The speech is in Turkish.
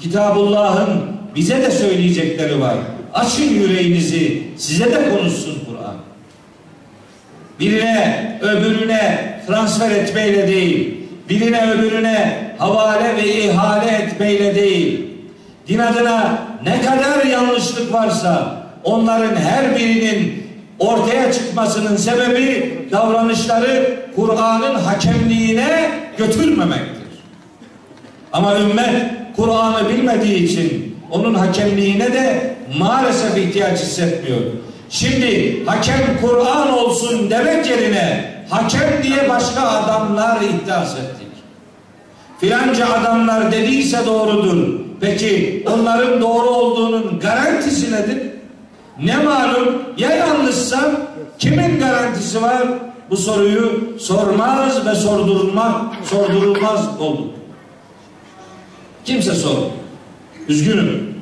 Kitabullah'ın bize de söyleyecekleri var. Açın yüreğinizi, size de konuşsun Kur'an. Birine, öbürüne transfer etmeyle değil, birine öbürüne havale ve ihale etmeyle değil, din adına ne kadar yanlışlık varsa onların her birinin ortaya çıkmasının sebebi davranışları Kur'an'ın hakemliğine götürmemektir. Ama ümmet Kur'an'ı bilmediği için onun hakemliğine de maalesef ihtiyaç hissetmiyor. Şimdi hakem Kur'an olsun demek yerine hakem diye başka adamlar iddias ettik. Filanca adamlar dediyse doğrudur. Peki onların doğru olduğunun garantisi nedir? Ne malum ya yanlışsa kimin garantisi var? Bu soruyu sormaz ve sordurulmak, sordurulmaz olduk. Kimse sor. Üzgünüm.